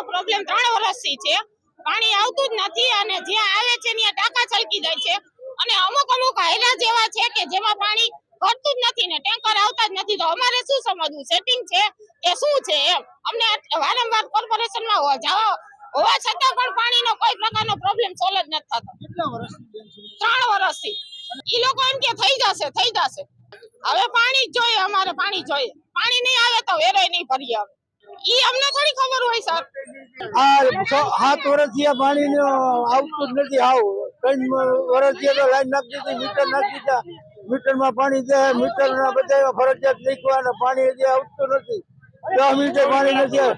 પાણીનો પ્રોબ્લેમ ત્રણ વર્ષથી છે. પાણી આવતું જ નથી અને જ્યાં આવે છે ત્યાં ટાંકા છલકી જાય છે. અને અમુક અમુક હાયલા જેવા છે કે જેમાં પાણી ભરતું જ નથી ને ટેન્કર આવતા જ નથી. તો અમારે શું સમજવું? સેટિંગ છે કે શું છે એમ? અમને વારંવાર કોર્પોરેશનમાં જવા હોવા છતાં પણ પાણીનો કોઈ પ્રકારનો પ્રોબ્લેમ સોલ્વ જ નથી થતો. ત્રણ વર્ષથી. ઈ લોકો એમ કે થઈ જશે થઈ જશે. હવે પાણી જ જોઈએ અમારે પાણી જોઈએ. પાણી નહીં આવે તો વેરાય નહીં ભરીએ હવે છ- આવતું જ નથી આવ. ત્રણ વર્ષથી તો લાઈન નાખી મીટર નાખી દીધા. મીટર પાણી દે મીટર ના બધા ફરજિયાત લીખવા અને પાણી આવતું નથી. દસ મિનિટે પાણી નથી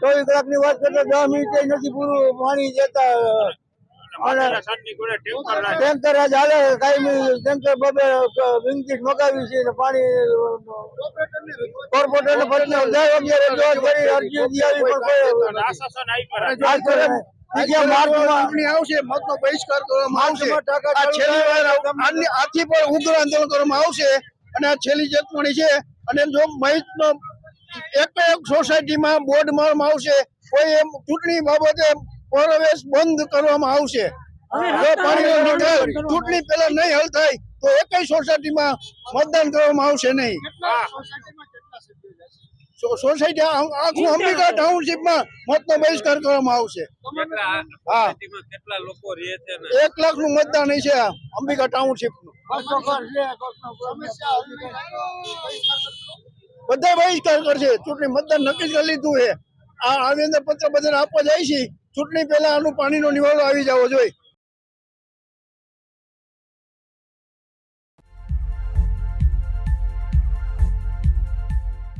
ચોવીસ કલાકની વાત કરતા દસ મિનિટે નથી પૂરું પાણી દેતા અને ટેન્કર આજ હાલે કાયમી ટેન્કર બબે વિંગીટ મગાવી છે ને પાણી કોર્પોરેટર ને ફરી દર વખતે રજૂઆત કરી અરજી દી પણ કોઈ ઉગ્ર આંદોલન કરવામાં આવશે અને આ છેલ્લી ચેતવણી છે અને જો મહિતનો એક એક સોસાયટીમાં બોર્ડ મારવામાં આવશે કોઈ એમ ચૂંટણી બાબતે પ્રવેશ બંધ કરવામાં આવશે. જો પાણીનો નિકાલ ચૂંટણી પહેલા નહીં હલ થાય તો એકય સોસાયટીમાં મતદાન કરવામાં આવશે નહીં. સોસાયટી આ- આખું અંબિકા ટાઉનશીપમાં મતનો બહિષ્કાર કરવામાં આવશે. હા. કેટલા લોકો રહે છે ને? એક લાખનું મતદાન છે આ અંબિકા ટાઉનશીપનું બધા બહિષ્કાર કરશે. ચૂંટણી મતદાન નક્કી કરી લીધું છે. આ આવેદન પત્ર બધા આપવા જાય છે. ચૂંટણી પહેલા આનું પાણીનો નિવાળો આવી જવો જોઈએ.